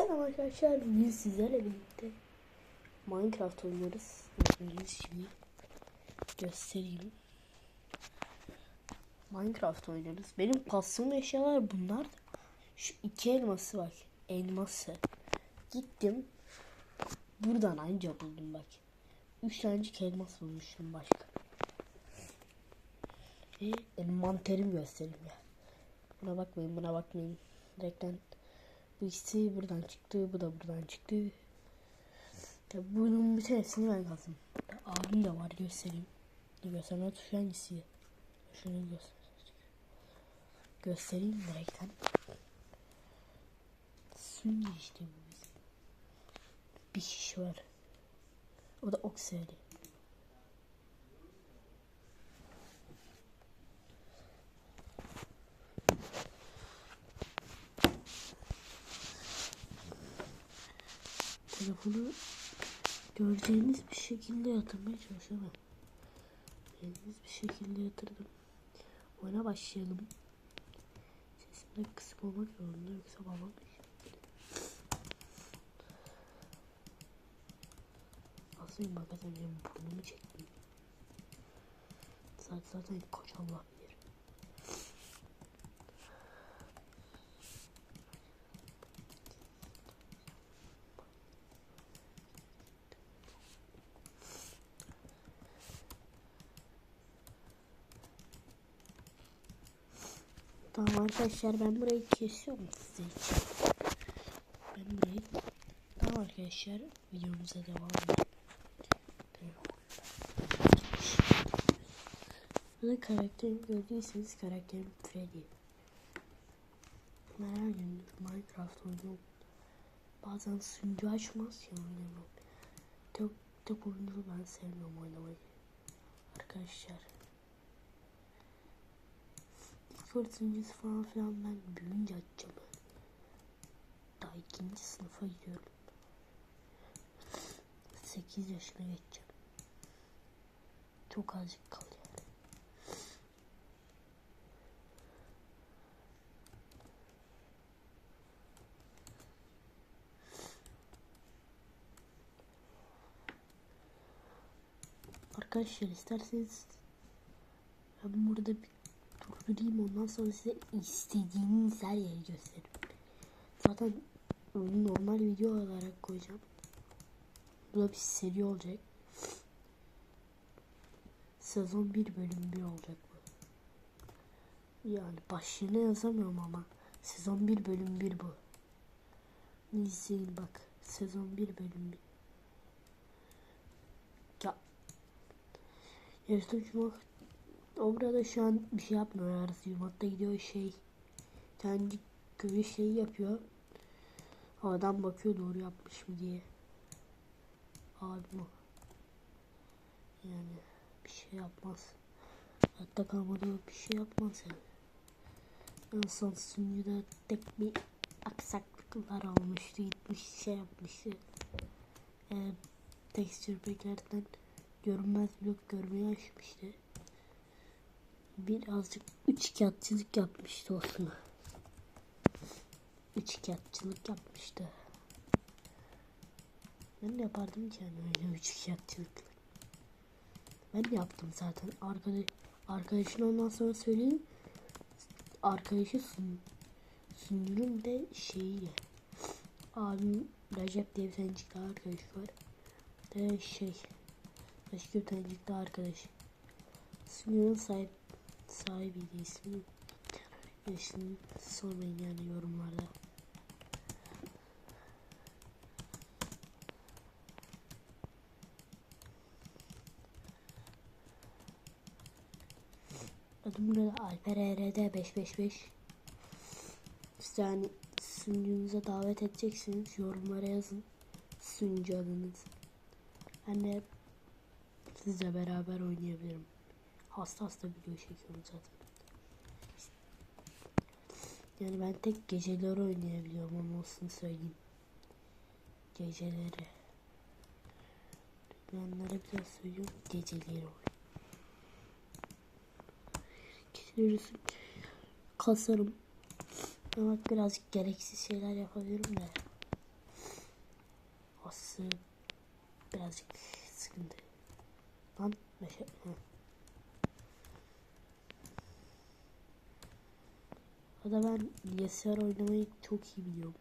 Selam arkadaşlar. Bugün sizlerle birlikte Minecraft oynuyoruz. Gördüğünüz gibi göstereyim. Minecraft oynuyoruz. Benim pasım eşyalar bunlar. Şu iki elması bak. Elması. Gittim. Buradan anca buldum bak. Üç tane elmas bulmuşum başka. Ve envanterimi göstereyim ya. Buna bakmayın buna bakmayın. Direkten bu ikisi buradan çıktı, bu da buradan çıktı. Ya bunun bütün hepsini ben kazdım. Ya abim de var göstereyim. Ne gösterme tuşu hangisi? Şunu göster. Göstereyim direkten. Sünger işte bu bizim. Bir kişi var. O da okseli. Telefonu göreceğiniz bir şekilde yatırmaya çalışıyorum. Göreceğiniz bir şekilde yatırdım. Oyuna başlayalım. Sesimde kısık olmak zorunda yoksa babam Aslında bakarsan benim burnumu çektim. Zaten, zaten koç Allah Tamam arkadaşlar ben burayı kesiyorum size için. Ben burayı Tamam arkadaşlar videomuza devam edelim. Burada karakterimi gördüyseniz karakterim Freddy. Ben her gün Minecraft oynuyorum. Bazen sunucu açmaz ya oynamam. Tek, tek oyunu ben sevmiyorum oynamayı. Arkadaşlar. Fırtıncısı falan filan ben büyüyünce açacağım. Daha ikinci sınıfa gidiyorum. 8 yaşına geçeceğim. Çok azıcık kaldı yani. Arkadaşlar isterseniz ben burada bir durdurayım ondan sonra size istediğiniz her yeri gösteririm. Zaten normal video olarak koyacağım. Bu da bir seri olacak. Sezon 1 bölüm 1 olacak bu. Yani başlığını yazamıyorum ama sezon 1 bölüm 1 bu. İzleyin bak. Sezon 1 bölüm 1. Ya. Yarıştırmak o burada şu an bir şey yapmıyor arası yumakta gidiyor şey. Kendi köy şeyi yapıyor. Adam bakıyor doğru yapmış mı diye. Abi bu. Yani bir şey yapmaz. Hatta kalmadı bir şey yapmaz yani. En son sunucuda tek bir aksaklıklar olmuştu gitmiş şey yapmıştı. Ee, tekstür packlerden görünmez blok görmeyi açmıştı birazcık üçkağıtçılık yapmıştı Osman. Üçkağıtçılık yapmıştı. Ben de yapardım ki yani öyle üçkağıtçılık. Ben de yaptım zaten. Arkadaş, arkadaşın ondan sonra söyleyeyim. Arkadaşı sun, sunurum de şeyi. Abim Recep diye bir tanecik daha arkadaş var. De şey. Başka bir tanecik daha arkadaş. Sunurum sahip sahibiydi ismi. İsmini sormayın yani yorumlarda. Adım burada Alper ERD 555. İşte yani sunucunuza davet edeceksiniz. Yorumlara yazın. Sunucu adınız. Ben de sizle beraber oynayabilirim. Hasta hasta video çekiyorum zaten. Yani ben tek geceleri oynayabiliyorum ama olsun söyleyeyim. Geceleri. Duyanlara biraz söylüyorum. Geceleri oynuyorum. Geceleri kasarım. Ama birazcık gereksiz şeyler yapabilirim de. Bası birazcık sıkıntı. Lan meşe. Hı. Da ben bilgisayar oynamayı çok iyi biliyorum.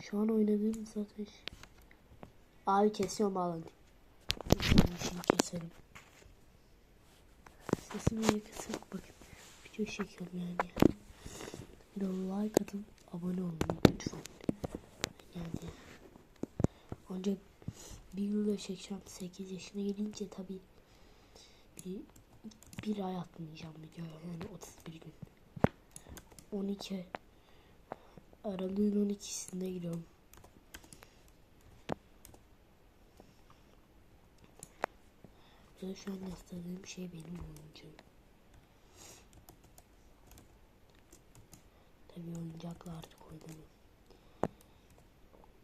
Şu an oynadığım zaten şey- Abi kesiyorum bağlantıyı. Şimdi keselim. Sesimi niye kısık bakın. Video çekiyorum yani. Bir de like atın. Abone olun lütfen. Yani. Önce bir yılda çekeceğim. 8 yaşına gelince tabi bir, bir ay atmayacağım video. Yani 31 gün. 12 Aralığın 12'sinde giriyorum. Ya şu an gösterdiğim şey benim oyuncağım. Tabii oyuncakla artık oynamıyorum.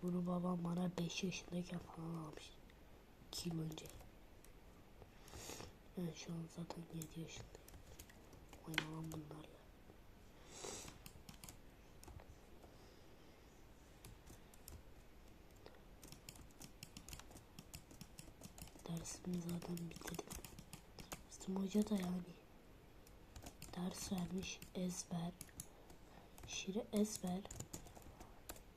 Bunu babam bana 5 yaşındayken falan almış. 2 yıl önce. Ben şu an zaten 7 yaşındayım. Oynamam bunlarla. Dersimi zaten bitirdim. Bizim hoca da yani ders vermiş ezber şiire ezber.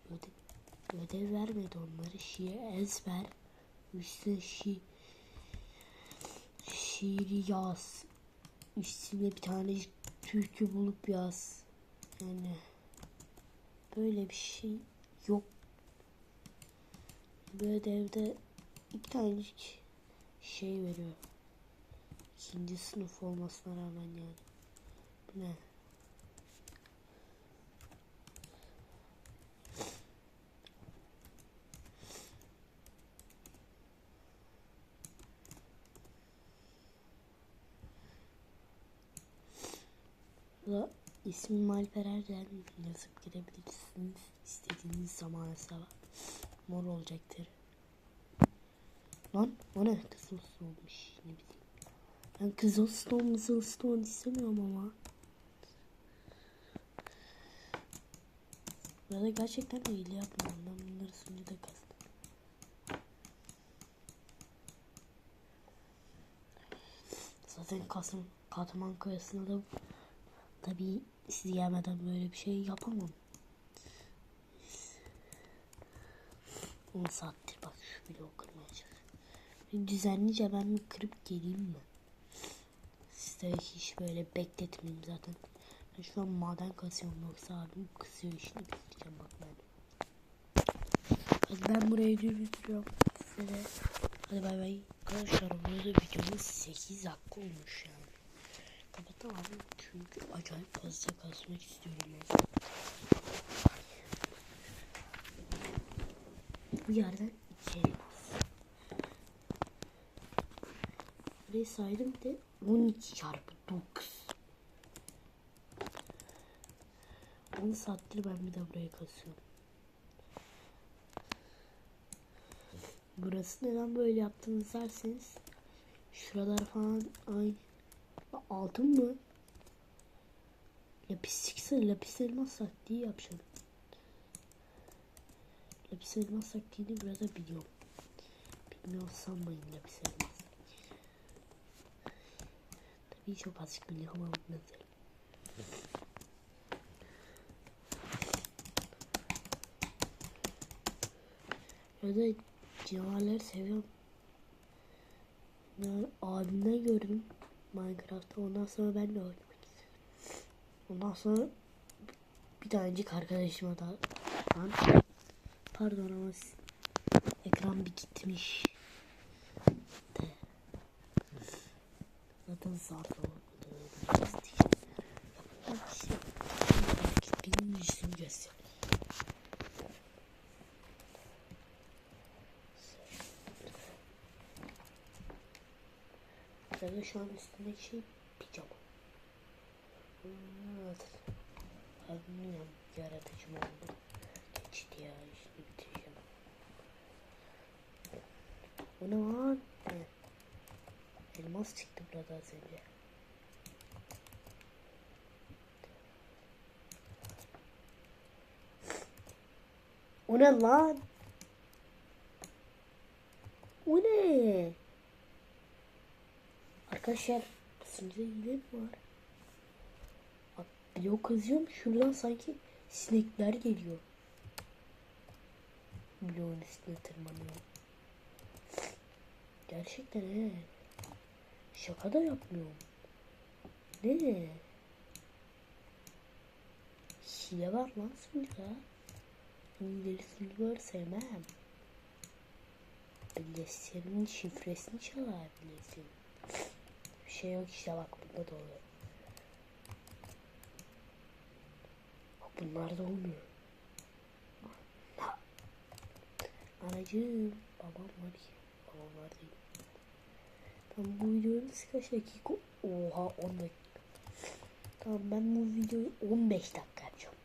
Ödev, ödev vermedi onları şiire ezber. Üstüne şi şiiri yaz. Üstüne bir tane türkü bulup yaz. Yani böyle bir şey yok. Bu ödevde iki tanecik şey veriyor. İkinci sınıf olmasına rağmen yani. Bu ne? Da ismim Alper Erdem yazıp girebilirsiniz. İstediğiniz zaman hesaba mor olacaktır. Lan o ne? Kız olsun olmuş. Ne bileyim. Ben kız olsun mızıl olsun istemiyorum ama. Ya da gerçekten de hile yapmıyorum. Ben bunları sunucuda kastım. Zaten Kasım Katman Kayası'na da tabii sizi gelmeden böyle bir şey yapamam. 10 saattir bak şu video kırmaya. Düzenlice ben bir kırıp geleyim mi? Size hiç böyle bekletmeyeyim zaten. Ben şu an maden kasıyorum yoksa abim kızıyor işini bitireceğim bak ben. Hadi ben burayı bitiriyorum. Size hadi bay bay. Arkadaşlar burada videomuz 8 dakika olmuş yani. Kapatamam çünkü acayip fazla kasmak istiyorum. Yani. Bu yerden iki elmas. Burayı saydım bir de 12 çarpı 9. 10 saattir ben bir de burayı kasıyorum. Burası neden böyle yaptınız derseniz şuralar falan ay altın mı? Lapis çıksa lapis elmas taktiği yapacağım. Lapis elmas taktiğini biraz da biliyorum. Bilmiyor sanmayın lapis elmas. Tabii çok azıcık biliyorum ama nasıl. Ya da canavarları seviyorum. Yani abimden gördüm Minecraft'ta. Ondan sonra ben de oynamak istedim. Ondan sonra bir tanecik arkadaşıma da pardon ama ekran bir gitmiş. Zaten oldu. Bak işte. Benim yüzümü göster. Da şu an üstündeki şey pijama. Evet. Anlıyorum. Yaratıcım oldu. Geçti ya. İşini bitireceğim. Bu ne lan? Evet. Elmas çıktı burada az önce. O ne lan? O ne? Arkadaşlar basınca hile mi var? Bak blok kızıyorum şuradan sanki sinekler geliyor. Bloğun üstüne tırmanıyor. Gerçekten he. Şaka da yapmıyorum. Ne? Hile var lan sunucuda. Hileli sunucuları sevmem. Bilgisayarın şifresini çalar bilirsin. Bir şey yok işte bak bunda da oluyor. Bak bunlar da olmuyor. Anacığım babam var ki. Babam var değil. Tamam bu videonun kaç dakika? Oha 10 dakika. Tamam ben bu videoyu 15 dakika yapacağım.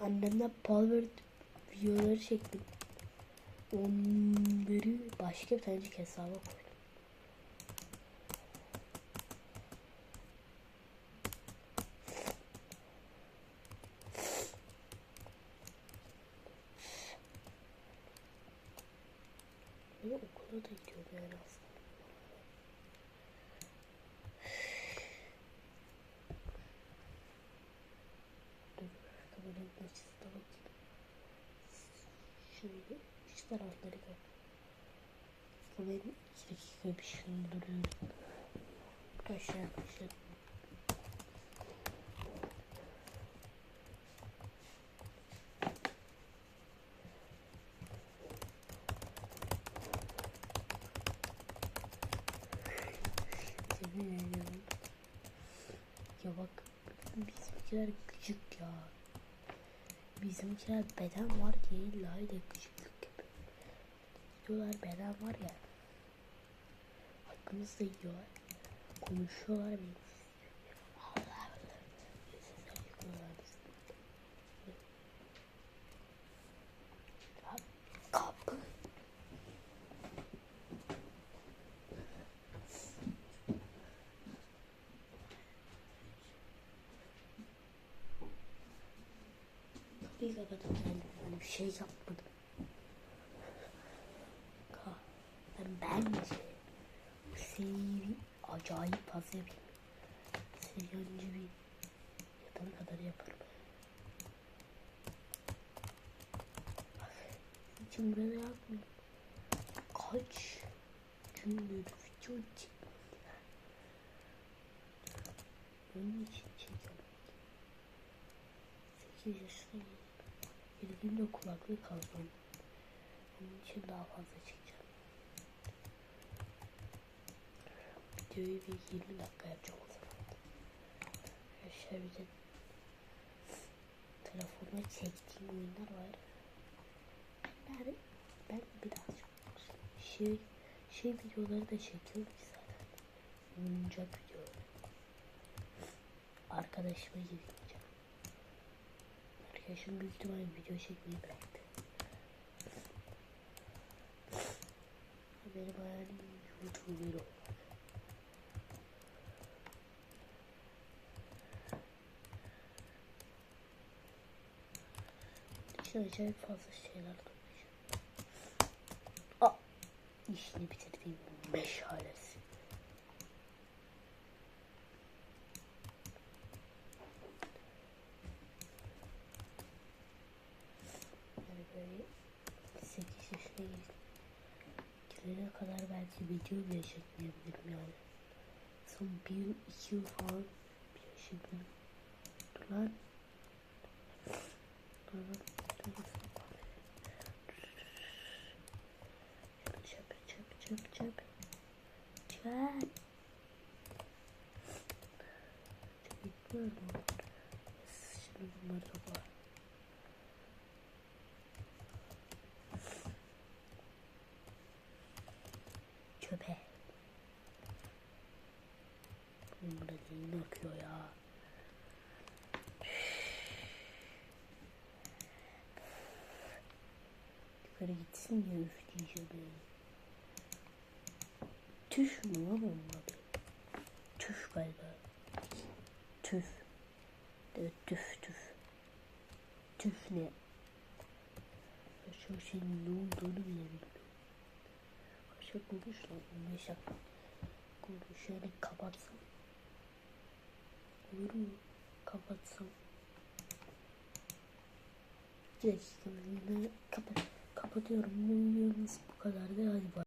Annemle Power videoları çektim. Onları başka bir tane hesaba koydum. Böyle okula da gidiyorum yani aslında. Dur, kameranın açısına bakayım. Şöyle üç tarafları. Aslında ben iki dakika bir şey duruyorum. Aşağı aşağı. Ya bak bizimkiler küçük ya. Bizimkiler beden var ki illa de küçüklük gibi. Diyorlar beden var ya. Hakkımızda yiyorlar. Konuşuyorlar benim. Bir kapatıp geldim. Yani bir şey yapmadım. Ben bence bu seriyi acayip fazla yapayım. Seri önce bir yatana kadar yaparım. Bak, için burada yapmayayım. Kaç gündür video çekmedim. Onun için çekiyorum. 8 yaşındayım. Günde kulaklık aldım. Onun için daha fazla çekeceğim. Videoyu bir 20 dakika yapacağım o zaman. Arkadaşlar bir de telefonla çektiğim oyunlar var. Ben, ben birazcık şey, şey videoları da çekiyorum ki zaten. Oyuncak videoları. Arkadaşıma gideceğim. Arkadaşım büyük ihtimalle video çekmeyi bıraktı. Benim hayalim. İşte acayip fazla şeyler toplayacağım. Aa, işini bitirdiğim meşalesi. Yani böyle 8 yaşına gelene kadar belki video bile çekmeyebilirim yani. Son bir iki yıl falan bir yaşayabilirim. Dur lan. Dur lan. Dur lan. Çöp çöp çöp çöp. Çöp. Çöp. Şimdi bunları topla. Çöpe. Benim burada neyin akıyor ya? Yukarı gitsin diye üfleyeceğim. Tüf mü lan onun? Tüf galiba. Tüf. Evet tüf tüf. Tüf ne? Çoğu şeyin ne olduğunu bile bilmiyorum. Kaç dakika olmuş lan? 15 dakika. Bunu şöyle kapatsam. Olur mu? Kapatsam. Bir dakika. Kapat. Kapatıyorum. Bu videomuz bu kadardı. Hadi bay.